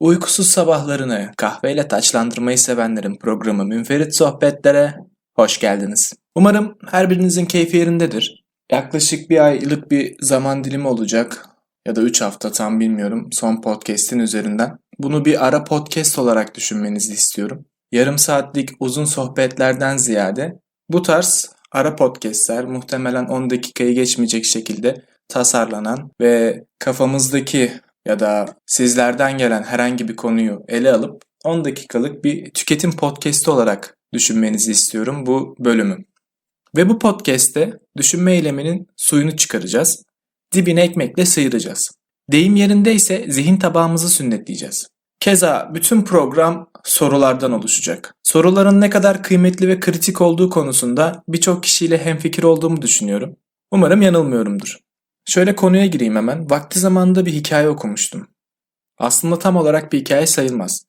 Uykusuz sabahlarını kahveyle taçlandırmayı sevenlerin programı Münferit Sohbetlere hoş geldiniz. Umarım her birinizin keyfi yerindedir. Yaklaşık bir aylık bir zaman dilimi olacak ya da 3 hafta tam bilmiyorum son podcast'in üzerinden. Bunu bir ara podcast olarak düşünmenizi istiyorum. Yarım saatlik uzun sohbetlerden ziyade bu tarz ara podcastler muhtemelen 10 dakikayı geçmeyecek şekilde tasarlanan ve kafamızdaki ya da sizlerden gelen herhangi bir konuyu ele alıp 10 dakikalık bir tüketim podcast'i olarak düşünmenizi istiyorum bu bölümü. Ve bu podcast'te düşünme eyleminin suyunu çıkaracağız. Dibine ekmekle sıyıracağız. Deyim yerindeyse zihin tabağımızı sünnetleyeceğiz. Keza bütün program sorulardan oluşacak. Soruların ne kadar kıymetli ve kritik olduğu konusunda birçok kişiyle hemfikir olduğumu düşünüyorum. Umarım yanılmıyorumdur. Şöyle konuya gireyim hemen. Vakti zamanında bir hikaye okumuştum. Aslında tam olarak bir hikaye sayılmaz.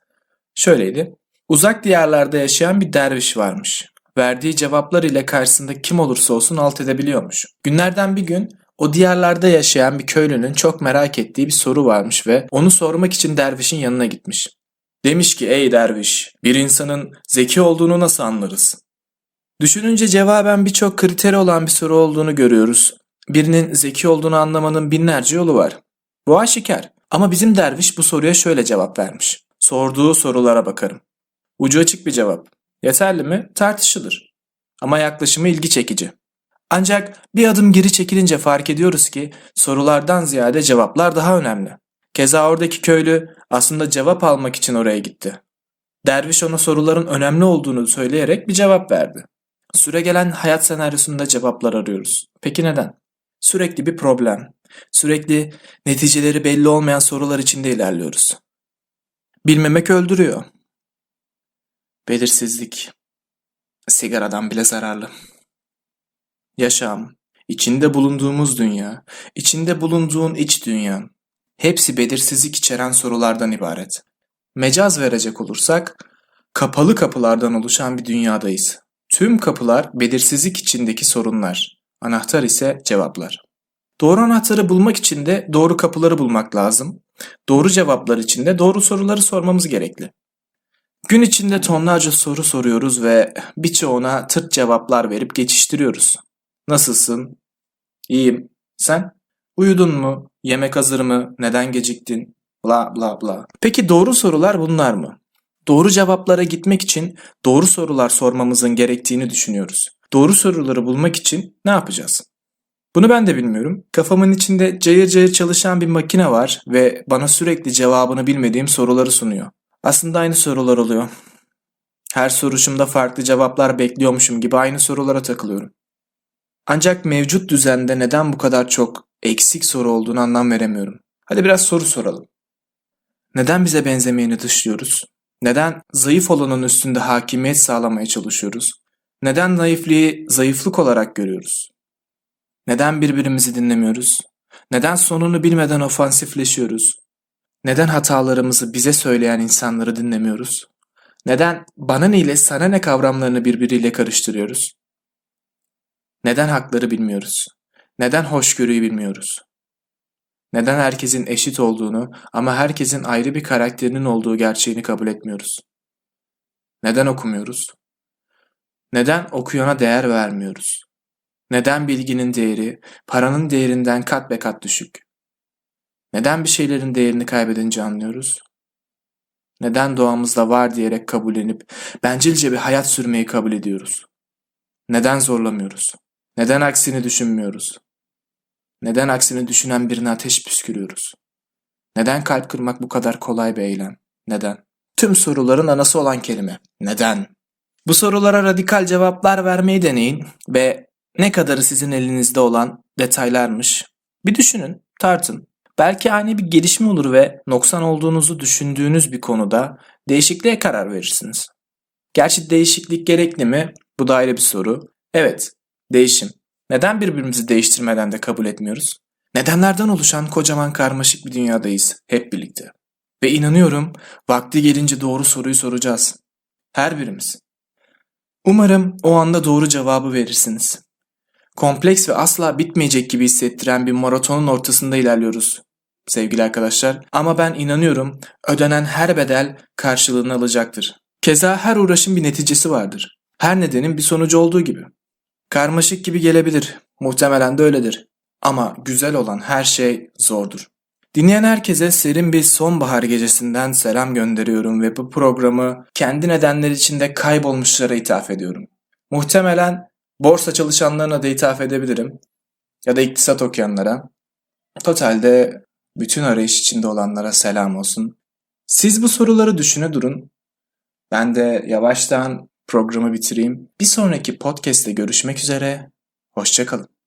Şöyleydi. Uzak diyarlarda yaşayan bir derviş varmış. Verdiği cevaplar ile karşısında kim olursa olsun alt edebiliyormuş. Günlerden bir gün o diyarlarda yaşayan bir köylünün çok merak ettiği bir soru varmış ve onu sormak için dervişin yanına gitmiş. Demiş ki ey derviş bir insanın zeki olduğunu nasıl anlarız? Düşününce cevaben birçok kriteri olan bir soru olduğunu görüyoruz. Birinin zeki olduğunu anlamanın binlerce yolu var. Bu aşikar. Ama bizim derviş bu soruya şöyle cevap vermiş. Sorduğu sorulara bakarım. Ucu açık bir cevap. Yeterli mi? Tartışılır. Ama yaklaşımı ilgi çekici. Ancak bir adım geri çekilince fark ediyoruz ki sorulardan ziyade cevaplar daha önemli. Keza oradaki köylü aslında cevap almak için oraya gitti. Derviş ona soruların önemli olduğunu söyleyerek bir cevap verdi. Süre gelen hayat senaryosunda cevaplar arıyoruz. Peki neden? Sürekli bir problem. Sürekli neticeleri belli olmayan sorular içinde ilerliyoruz. Bilmemek öldürüyor. Belirsizlik. Sigaradan bile zararlı. Yaşam, içinde bulunduğumuz dünya, içinde bulunduğun iç dünya. Hepsi belirsizlik içeren sorulardan ibaret. Mecaz verecek olursak, kapalı kapılardan oluşan bir dünyadayız. Tüm kapılar belirsizlik içindeki sorunlar. Anahtar ise cevaplar. Doğru anahtarı bulmak için de doğru kapıları bulmak lazım. Doğru cevaplar için de doğru soruları sormamız gerekli. Gün içinde tonlarca soru soruyoruz ve birçoğuna tırt cevaplar verip geçiştiriyoruz. Nasılsın? İyiyim. Sen? Uyudun mu? Yemek hazır mı? Neden geciktin? Bla bla bla. Peki doğru sorular bunlar mı? Doğru cevaplara gitmek için doğru sorular sormamızın gerektiğini düşünüyoruz. Doğru soruları bulmak için ne yapacağız? Bunu ben de bilmiyorum. Kafamın içinde cayır cayır çalışan bir makine var ve bana sürekli cevabını bilmediğim soruları sunuyor. Aslında aynı sorular oluyor. Her soruşumda farklı cevaplar bekliyormuşum gibi aynı sorulara takılıyorum. Ancak mevcut düzende neden bu kadar çok eksik soru olduğunu anlam veremiyorum. Hadi biraz soru soralım. Neden bize benzemeyeni dışlıyoruz? Neden zayıf olanın üstünde hakimiyet sağlamaya çalışıyoruz? Neden naifliği zayıflık olarak görüyoruz? Neden birbirimizi dinlemiyoruz? Neden sonunu bilmeden ofansifleşiyoruz? Neden hatalarımızı bize söyleyen insanları dinlemiyoruz? Neden bana ne ile sana ne kavramlarını birbiriyle karıştırıyoruz? Neden hakları bilmiyoruz? Neden hoşgörüyü bilmiyoruz? Neden herkesin eşit olduğunu ama herkesin ayrı bir karakterinin olduğu gerçeğini kabul etmiyoruz? Neden okumuyoruz? Neden okuyana değer vermiyoruz? Neden bilginin değeri paranın değerinden kat be kat düşük? Neden bir şeylerin değerini kaybedince anlıyoruz? Neden doğamızda var diyerek kabullenip bencilce bir hayat sürmeyi kabul ediyoruz? Neden zorlamıyoruz? Neden aksini düşünmüyoruz? Neden aksini düşünen birine ateş püskürüyoruz? Neden kalp kırmak bu kadar kolay bir eylem? Neden? Tüm soruların anası olan kelime. Neden? Bu sorulara radikal cevaplar vermeyi deneyin ve ne kadarı sizin elinizde olan detaylarmış. Bir düşünün, tartın. Belki ani bir gelişme olur ve noksan olduğunuzu düşündüğünüz bir konuda değişikliğe karar verirsiniz. Gerçi değişiklik gerekli mi? Bu da ayrı bir soru. Evet, değişim. Neden birbirimizi değiştirmeden de kabul etmiyoruz? Nedenlerden oluşan kocaman karmaşık bir dünyadayız hep birlikte. Ve inanıyorum vakti gelince doğru soruyu soracağız. Her birimiz. Umarım o anda doğru cevabı verirsiniz. Kompleks ve asla bitmeyecek gibi hissettiren bir maratonun ortasında ilerliyoruz. sevgili arkadaşlar. Ama ben inanıyorum ödenen her bedel karşılığını alacaktır. Keza her uğraşın bir neticesi vardır. Her nedenin bir sonucu olduğu gibi. Karmaşık gibi gelebilir. Muhtemelen de öyledir. Ama güzel olan her şey zordur. Dinleyen herkese serin bir sonbahar gecesinden selam gönderiyorum ve bu programı kendi nedenler içinde kaybolmuşlara ithaf ediyorum. Muhtemelen borsa çalışanlarına da ithaf edebilirim. Ya da iktisat okuyanlara. Totalde bütün arayış içinde olanlara selam olsun. Siz bu soruları düşüne durun. Ben de yavaştan programı bitireyim. Bir sonraki podcast'te görüşmek üzere. Hoşçakalın.